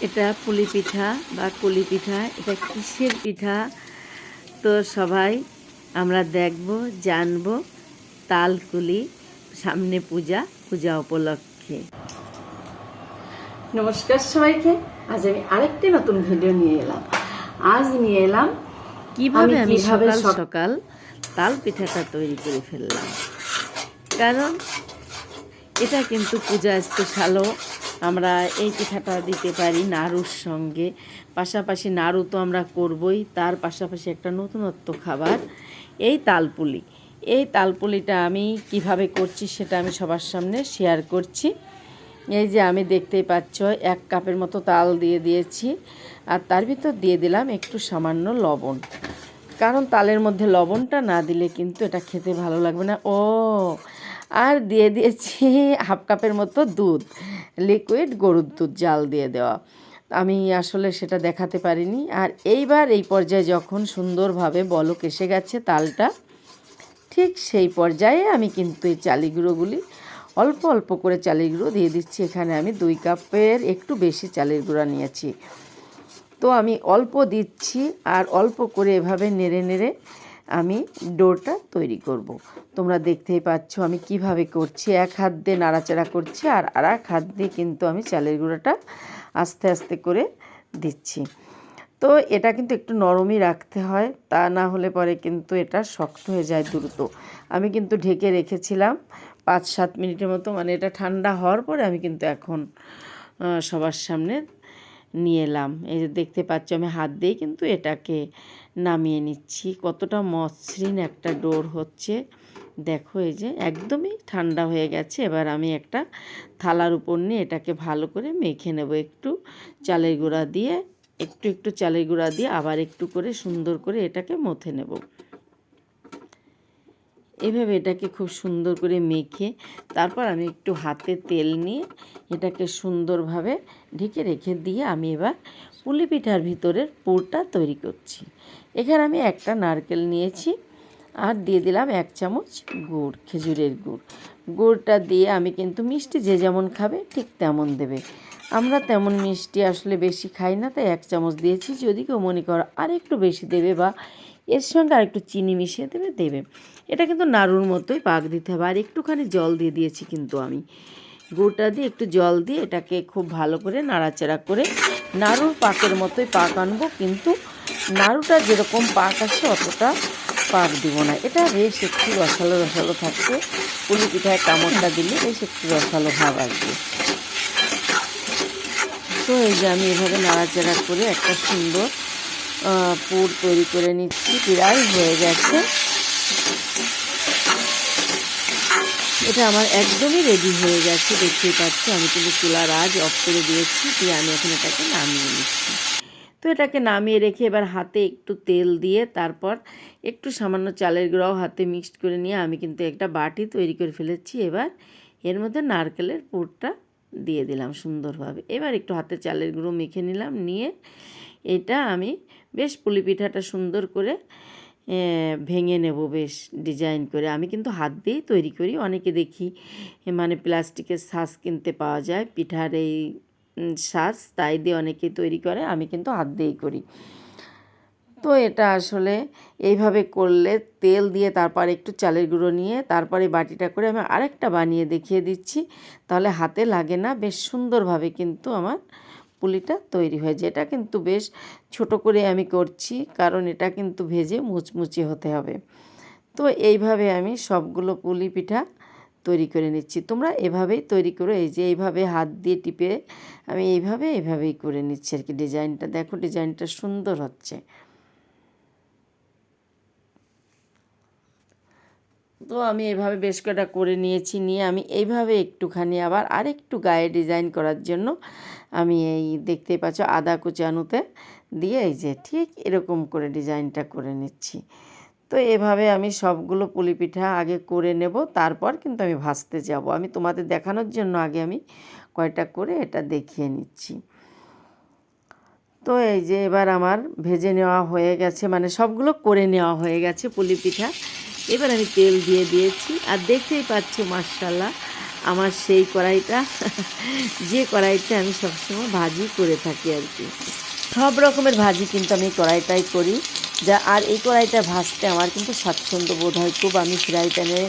এটা পুলি পিঠা বা কুলি পিঠা এটা কিসের পিঠা? তো সবাই আমরা দেখব জানব তালকুলি সামনে পূজা পূজা উপলক্ষে। নমস্কার সবাইকে আজ আমি আরেকটি নতুন ভিডিও নিয়ে এলাম। আজ নিয়ে এলাম কীভাবে আমি সকাল সক- সকাল তাল পিঠাটা তৈরি করে ফেললাম? কারণ এটা কিন্তু পূজা স্পেশালও। আমরা এই পিঠাটা দিতে পারি নাড়ুর সঙ্গে। পাশাপাশি নাড়ু তো আমরা করবই, তার পাশাপাশি একটা নতুনত্ব খাবার, এই তালপুলি। এই তালপুলিটা আমি কীভাবে করছি সেটা আমি সবার সামনে শেয়ার করছি। এই যে আমি দেখতেই পাচ্ছ, এক কাপের মতো তাল দিয়ে দিয়েছি, আর তার ভিতর দিয়ে দিলাম একটু সামান্য লবণ। কারণ তালের মধ্যে লবণটা না দিলে কিন্তু এটা খেতে ভালো লাগবে না। ও আর দিয়ে দিয়েছি হাফ কাপের মতো দুধ লিকুইড গরুর দুধ জাল দিয়ে দেওয়া। আমি আসলে সেটা দেখাতে পারিনি। আর এইবার এই পর্যায়ে যখন সুন্দরভাবে বলক এসে গেছে তালটা, ঠিক সেই পর্যায়ে আমি কিন্তু এই চালি গুঁড়োগুলি অল্প অল্প করে চালের গুঁড়ো দিয়ে দিচ্ছি। এখানে আমি দুই কাপের একটু বেশি চালের গুঁড়া নিয়েছি। তো আমি অল্প দিচ্ছি আর অল্প করে এভাবে নেড়ে নেড়ে আমি ডোরটা তৈরি করব। তোমরা দেখতেই পাচ্ছ আমি কীভাবে করছি। এক হাত দিয়ে নাড়াচাড়া করছি আর আর এক হাত দিয়ে কিন্তু আমি চালের গুঁড়োটা আস্তে আস্তে করে দিচ্ছি। তো এটা কিন্তু একটু নরমই রাখতে হয়, তা না হলে পরে কিন্তু এটা শক্ত হয়ে যায় দ্রুত। আমি কিন্তু ঢেকে রেখেছিলাম পাঁচ সাত মিনিটের মতো মানে এটা ঠান্ডা হওয়ার পরে আমি কিন্তু এখন সবার সামনে নিয়ে এলাম। এই যে দেখতে পাচ্ছ আমি হাত দিয়ে কিন্তু এটাকে নামিয়ে নিচ্ছি। কতটা মসৃণ একটা ডোর হচ্ছে। দেখো এই যে একদমই ঠান্ডা হয়ে গেছে। এবার আমি একটা থালার উপর নিয়ে এটাকে ভালো করে মেখে নেব একটু চালের গুঁড়া দিয়ে। একটু একটু চালের গুঁড়া দিয়ে আবার একটু করে সুন্দর করে এটাকে মথে নেব। এভাবে এটাকে খুব সুন্দর করে মেখে তারপর আমি একটু হাতে তেল নিয়ে এটাকে সুন্দরভাবে ঢেকে রেখে দিয়ে আমি এবার পুলি পিঠার ভিতরের পুরটা তৈরি করছি। এখানে আমি একটা নারকেল নিয়েছি আর দিয়ে দিলাম এক চামচ গুড়, খেজুরের গুড়। গুড়টা দিয়ে আমি কিন্তু মিষ্টি যে যেমন খাবে ঠিক তেমন দেবে। আমরা তেমন মিষ্টি আসলে বেশি খাই না, তাই এক চামচ দিয়েছি। যদি কেউ মনে করো আর একটু বেশি দেবে বা এর সঙ্গে আর একটু চিনি মিশিয়ে দেবে দেবে। এটা কিন্তু নাড়ুর মতোই পাক দিতে হবে। আর একটুখানি জল দিয়ে দিয়েছি কিন্তু আমি। গুড়টা দিয়ে একটু জল দিয়ে এটাকে খুব ভালো করে নাড়াচাড়া করে নাড়ুর পাকের মতোই পাক আনব। কিন্তু নাড়ুটা যেরকম পাক আসে অতটা পাক দিব না। এটা বেশ একটু রসালো রসালো থাকবে। পুলি পিঠায় কামড়টা দিলে বেশ একটু রসালো ভাব আসবে। তো এই যে আমি এভাবে নাড়াচাড়া করে একটা সুন্দর পুর তৈরি করে নিচ্ছি, প্রায় হয়ে গেছে। এটা আমার একদমই রেডি হয়ে গেছে, দেখতেই পাচ্ছি, আমি কিন্তু চুলার আজ অফ করে দিয়েছি, দিয়ে আমি এখন এটাকে নামিয়ে নিচ্ছি। তো এটাকে নামিয়ে রেখে এবার হাতে একটু তেল দিয়ে তারপর একটু সামান্য চালের গুঁড়াও হাতে মিক্সড করে নিয়ে আমি কিন্তু একটা বাটি তৈরি করে ফেলেছি। এবার এর মধ্যে নারকেলের পুরটা দিয়ে দিলাম সুন্দরভাবে। এবার একটু হাতে চালের গুঁড়ো মেখে নিলাম, নিয়ে এটা আমি বেশ পুলি পিঠাটা সুন্দর করে ভেঙে নেব বেশ ডিজাইন করে। আমি কিন্তু হাত দিয়েই তৈরি করি, অনেকে দেখি মানে প্লাস্টিকের শ্বাস কিনতে পাওয়া যায়, পিঠার এই শ্বাস তাই দিয়ে অনেকে তৈরি করে, আমি কিন্তু হাত দিয়েই করি। তো এটা আসলে এইভাবে করলে তেল দিয়ে তারপর একটু চালের গুঁড়ো নিয়ে, তারপরে বাটিটা করে আমি আরেকটা বানিয়ে দেখিয়ে দিচ্ছি। তাহলে হাতে লাগে না, বেশ সুন্দরভাবে কিন্তু আমার পুলিটা তৈরি হয়ে এটা কিন্তু বেশ ছোট করে আমি করছি, কারণ এটা কিন্তু ভেজে মুচমুচে হতে হবে। তো এইভাবে আমি সবগুলো পুলি পিঠা তৈরি করে নিচ্ছি। তোমরা এভাবেই তৈরি করো, এই যে এইভাবে হাত দিয়ে টিপে আমি এইভাবে, এইভাবেই করে নিচ্ছি আর কি ডিজাইনটা। দেখো ডিজাইনটা সুন্দর হচ্ছে। তো আমি এভাবে বেশ কটা করে নিয়েছি, নিয়ে আমি এইভাবে একটুখানি আবার আরেকটু গায়ে ডিজাইন করার জন্য আমি এই দেখতেই পাচ্ছ আদা কুচানোতে দিয়ে এই যে ঠিক এরকম করে ডিজাইনটা করে নিচ্ছি। তো এভাবে আমি সবগুলো পুলি পিঠা আগে করে নেব, তারপর কিন্তু আমি ভাজতে যাব। আমি তোমাদের দেখানোর জন্য আগে আমি কয়টা করে এটা দেখিয়ে নিচ্ছি। তো এই যে এবার আমার ভেজে নেওয়া হয়ে গেছে মানে সবগুলো করে নেওয়া হয়ে গেছে পুলি পিঠা এবার আমি তেল দিয়ে দিয়েছি। আর দেখতেই পাচ্ছ মার্শাল্লাহ আমার সেই কড়াইটা, যে কড়াইতে আমি সবসময় ভাজি করে থাকি আর কি। সব রকমের ভাজি কিন্তু আমি কড়াইটাই করি, যা, আর এই কড়াইটা ভাজতে আমার কিন্তু স্বাচ্ছন্দ্য বোধ হয়। খুব আমি ফ্রাই প্যানে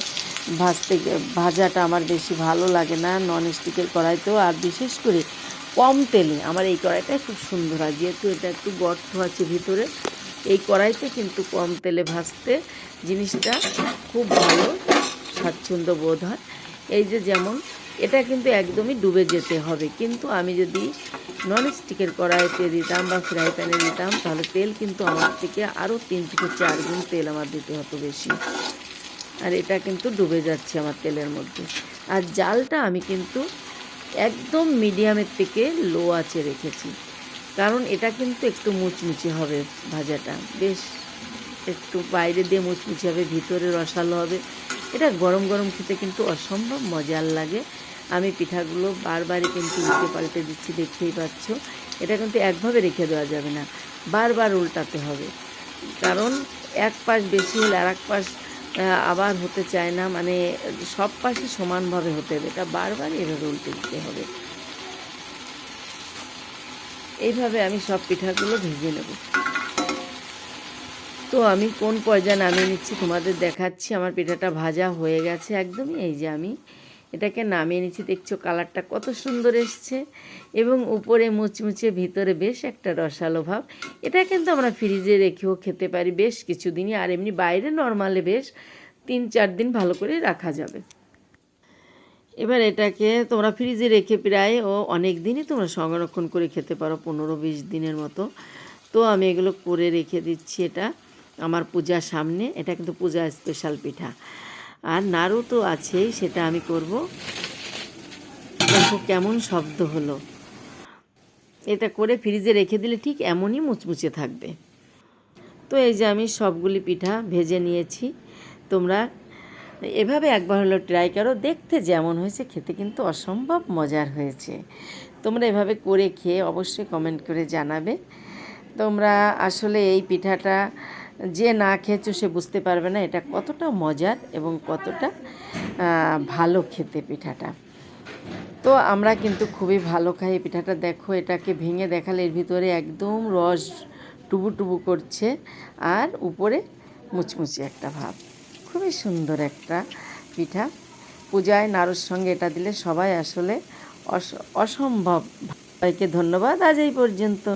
ভাজতে ভাজাটা আমার বেশি ভালো লাগে না নন স্টিকের কড়াইতেও। আর বিশেষ করে কম তেলে, আমার এই কড়াইটাই খুব সুন্দর হয়। যেহেতু এটা একটু গর্ত আছে ভিতরে এই কড়াইতে কিন্তু কম তেলে ভাজতে জিনিসটা খুব ভালো, স্বাচ্ছন্দ্য বোধ হয়। এই যে যেমন, এটা কিন্তু একদমই ডুবে যেতে হবে। কিন্তু আমি যদি নন স্টিকের কড়াইতে দিতাম বা ফ্রাই প্যানে দিতাম, তাহলে তেল কিন্তু আমার থেকে আরও তিন থেকে চার গুণ তেল আমার দিতে হতো বেশি। আর এটা কিন্তু ডুবে যাচ্ছে আমার তেলের মধ্যে। আর জালটা আমি কিন্তু একদম মিডিয়ামের থেকে লো আছে রেখেছি। কারণ এটা কিন্তু একটু মুচমুচে হবে ভাজাটা। বেশ একটু বাইরে দিয়ে মুচমুচে হবে, ভিতরে রসালো হবে। এটা গরম গরম খেতে কিন্তু অসম্ভব মজার লাগে। আমি পিঠাগুলো বারবারই কিন্তু উল্টে পাল্টে দিচ্ছি, দেখতেই পাচ্ছ। এটা কিন্তু একভাবে রেখে দেওয়া যাবে না, বারবার উল্টাতে হবে। কারণ এক পাশ বেশি হলে আর এক পাশ আবার হতে চায় না মানে সব পাশই সমানভাবে হতে হবে। এটা বারবার এভাবে উল্টে দিতে হবে। এইভাবে আমি সব পিঠাগুলো ভেজে নেব। তো আমি কোন পর্যায়ে নামিয়ে নিচ্ছি তোমাদের দেখাচ্ছি। আমার পিঠাটা ভাজা হয়ে গেছে একদমই। এই যে আমি এটাকে নামিয়ে নিচ্ছি। দেখছ কালারটা কত সুন্দর এসছে এবং উপরে মুচমুচে ভিতরে বেশ একটা রসালো ভাব। এটা কিন্তু আমরা ফ্রিজে রেখেও খেতে পারি বেশ কিছুদিনই। আর এমনি বাইরে নর্মালে বেশ তিন চার দিন ভালো করে রাখা যাবে। এবার এটাকে তোমরা ফ্রিজে রেখে প্রায়, ও অনেক দিনই তোমরা সংরক্ষণ করে খেতে পারো, পনেরো বিশ দিনের মতো। তো আমি এগুলো করে রেখে দিচ্ছি এটা আমার পূজার সামনে। এটা কিন্তু পূজা স্পেশাল পিঠা। আর নাড়ু তো আছেই, সেটা আমি করব। দেখো কেমন শব্দ হলো। এটা করে ফ্রিজে রেখে দিলে ঠিক এমনই মুচমুচে থাকবে। তো এই যে আমি সবগুলি পিঠা ভেজে নিয়েছি। তোমরা এভাবে একবার হলো ট্রাই করো, দেখতে যেমন হয়েছে, খেতে কিন্তু অসম্ভব মজার হয়েছে। তোমরা এভাবে করে খেয়ে অবশ্যই কমেন্ট করে জানাবে। তোমরা আসলে এই পিঠাটা যে না খেয়েছো সে বুঝতে পারবে না এটা কতটা মজার এবং কতটা ভালো খেতে পিঠাটা। তো আমরা কিন্তু খুবই ভালো খাই পিঠাটা। দেখো এটাকে ভেঙে দেখালে এর ভিতরে একদম রস টুবু টুবু করছে, আর উপরে মুচমুচে একটা ভাব। খুবই সুন্দর একটা পিঠা। পূজায় নাড়ুর সঙ্গে এটা দিলে সবাই আসলে অস- অসম্ভব। সবাইকে ধন্যবাদ। আজ এই পর্যন্ত।